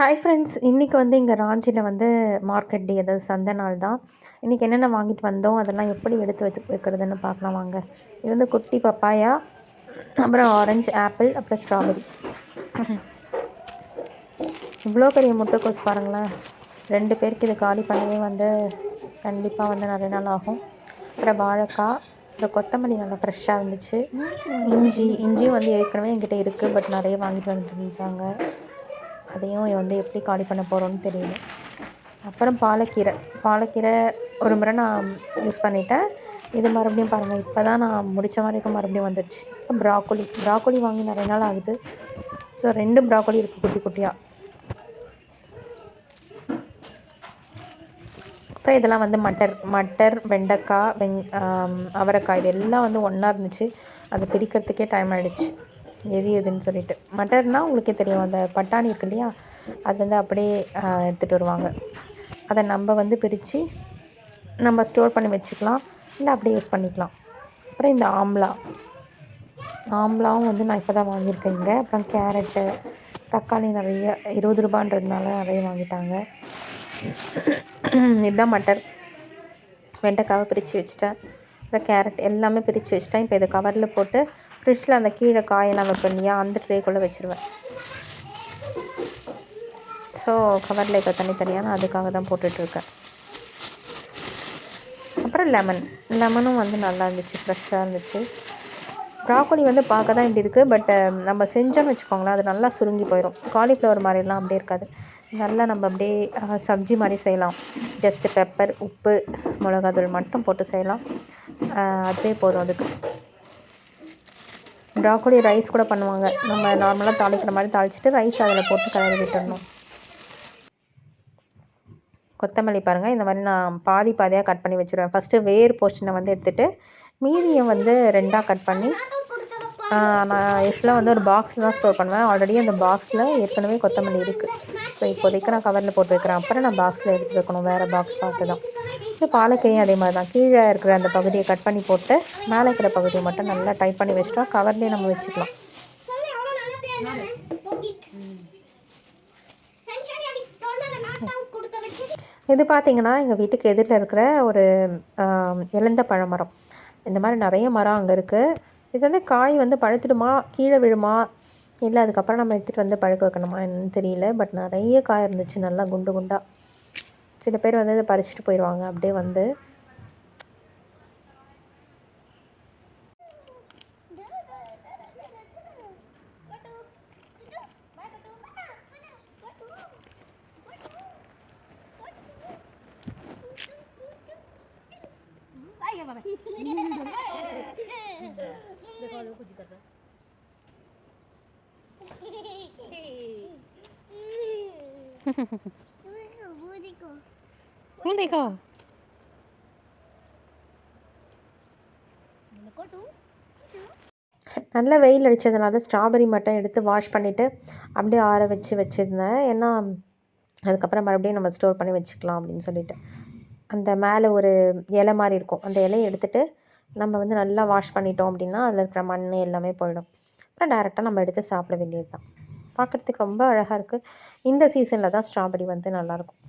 Hi friends இன்றைக்கி வந்து இங்கே ராஞ்சியில் வந்து மார்க்கெட் டே அதாவது சந்தை நாள் தான். இன்றைக்கி என்னென்ன வாங்கிட்டு வந்தோம் அதெல்லாம் எப்படி எடுத்து வச்சு வைக்கிறதுன்னு பார்க்கலாம் வாங்க. இது வந்து குட்டி பப்பாயா அப்புறம் ஆரஞ்சு ஆப்பிள் அப்புறம் ஸ்ட்ராபெரி இவ்வளோ பெரிய முட்டைக்கோஸ் பாருங்களேன். ரெண்டு பேருக்கு இது காலி பண்ணவே வந்து கண்டிப்பாக வந்து நிறைய நாள் ஆகும். அப்புறம் வாழைக்காய் அப்புறம் கொத்தமல்லி நல்லா ஃப்ரெஷ்ஷாக இருந்துச்சு. இஞ்சி இஞ்சியும் வந்து ஏற்கனவே என்கிட்ட இருக்குது பட் நிறைய வாங்கிட்டு வந்துருந்தாங்க அதையும் வந்து எப்படி காலி பண்ண போகிறோன்னு தெரியல. அப்புறம் பாலக்கீரை. பாலக்கீரை ஒரு முறை நான் யூஸ் பண்ணிவிட்டேன் இது மறுபடியும் பாருங்கள் இப்போ தான் நான் முடித்த வரைக்கும் மறுபடியும் வந்துடுச்சு. இப்போ ப்ராக்கோலி ப்ராக்கோலி வாங்கி நிறைய நாள் ஆகுது. ஸோ ரெண்டு ப்ராக்கோலி இருக்குது குட்டி குட்டியாக அப்புறம் இதெல்லாம் வந்து மட்டர் மட்டர் வெண்டைக்காய் வெங் அவரைக்காய் இது எல்லாம் வந்து ஒன்றா இருந்துச்சு. அதை பிரிக்கிறதுக்கே டைம் ஆகிடுச்சு எது எதுன்னு சொல்லிட்டு. மட்டர்னால் உங்களுக்கே தெரியும் அந்த பட்டாணி இருக்கு இல்லையா? அது வந்து அப்படியே எடுத்துகிட்டு வருவாங்க. அதை நம்ம வந்து பிரித்து நம்ம ஸ்டோர் பண்ணி வச்சுக்கலாம். இல்லை அப்படியே யூஸ் பண்ணிக்கலாம். அப்புறம் இந்த ஆம்லா. ஆம்லாவும் வந்து நான் இப்போ தான் வாங்கியிருக்கேன் இங்கே. அப்புறம் கேரட்டு தக்காளி நிறைய இருபது ரூபான்றதுனால நிறைய வாங்கிட்டாங்க. இதுதான் மட்டர். வெண்டைக்காவை பிரித்து வச்சுட்டேன். அப்புறம் கேரட் எல்லாமே பிரித்து வச்சுட்டேன். இப்போ இதை கவரில் போட்டு ஃப்ரிட்ஜில் அந்த கீழே காயெல்லாம் வைப்பேன் இல்லையா? அந்த ட்ரேக்குள்ளே வச்சுருவேன். ஸோ கவரில் இப்போ தனித்தனியாக நான் அதுக்காக தான் போட்டுட்ருக்கேன் அப்புறம் லெமன் லெமனும் வந்து நல்லா இருந்துச்சு ஃப்ரெஷ்ஷாக இருந்துச்சு. ப்ராக்கோலி வந்து பார்க்க தான் இப்படி இருக்குது பட் um, நம்ம செஞ்சோன்னு வச்சுக்கோங்களேன் அது நல்லா சுருங்கி போயிடும் காலிஃப்ளவர் மாதிரிலாம் அப்படியே இருக்காது. நல்லா நம்ம அப்படியே சப்ஜி மாதிரி செய்யலாம். ஜஸ்ட்டு பெப்பர் உப்பு மிளகாத்தூள் மட்டும் போட்டு செய்யலாம். அதுவே போதும் அதுக்கு. ப்ராக்கோலி ரைஸ் கூட பண்ணுவாங்க. நம்ம நார்மலாக தாளிக்கிற மாதிரி தாளிச்சிட்டு ரைஸ் அதில் போட்டு கலரி விட்டுடணும் கொத்தமல்லி பாருங்கள் இந்த மாதிரி நான் பாதி பாதியாக கட் பண்ணி வச்சுருவேன். ஃபஸ்ட்டு வேர் போர்ஷனை வந்து எடுத்துகிட்டு மீதியை வந்து ரெண்டாக கட் பண்ணி நான் யூஸ்வலாக வந்து ஒரு பாக்ஸில் தான் ஸ்டோர் பண்ணுவேன். ஆல்ரெடி அந்த பாக்ஸில் ஏற்கனவே கொத்தமல்லி இருக்குது ஸோ இப்போதைக்கு நான் கவரில் போட்டு வைக்கிறேன். அப்புறம் நான் பாக்ஸில் எடுத்து வைக்கணும். வேறு பாக்ஸ் பார்த்து தான். இது பாலக்கையும் அதே மாதிரி தான். கீழே இருக்கிற அந்த பகுதியை கட் பண்ணி போட்டு மேலே இருக்கிற பகுதியை மட்டும் நல்லா டைட் பண்ணி வச்சுட்டா கவர்லேயே நம்ம வச்சுக்கலாம். இது பார்த்திங்கன்னா எங்கள் வீட்டுக்கு எதிரில் இருக்கிற ஒரு இழந்த பழமரம். இந்த மாதிரி நிறைய மரம் அங்கே இருக்குது இது வந்து காய் வந்து பழுத்துடுமா கீழே விழுமா இல்லை அதுக்கப்புறம் நம்ம எடுத்துகிட்டு வந்து பழுக்க வைக்கணுமா என்னன்னு தெரியல பட் நிறைய காய் இருந்துச்சு நல்லா குண்டு குண்டாக சில பேர் வந்து இதை பறிச்சுட்டு போயிடுவாங்க அப்படியே வந்து देखो कुछ कर रहा હું நல்ல வெயில் அடித்ததுனால ஸ்ட்ராபெரி மட்டும் எடுத்து வாஷ் பண்ணிவிட்டு அப்படியே ஆற வச்சு வச்சுருந்தேன். ஏன்னா அதுக்கப்புறம் மறுபடியும் நம்ம ஸ்டோர் பண்ணி வச்சுக்கலாம் அப்படின்னு சொல்லிட்டு. அந்த மேலே ஒரு இலை மாதிரி இருக்கும். அந்த இலையை எடுத்துகிட்டு நம்ம வந்து நல்லா வாஷ் பண்ணிட்டோம் அப்படின்னா அதில் இருக்கிற மண் எல்லாமே போயிடும். அப்புறம் டேரெக்டாக நம்ம எடுத்து சாப்பிட வேண்டியது தான் பார்க்குறதுக்கு ரொம்ப அழகாக இருக்குது இந்த சீசனில் தான் ஸ்ட்ராபெரி வந்து நல்லாயிருக்கும்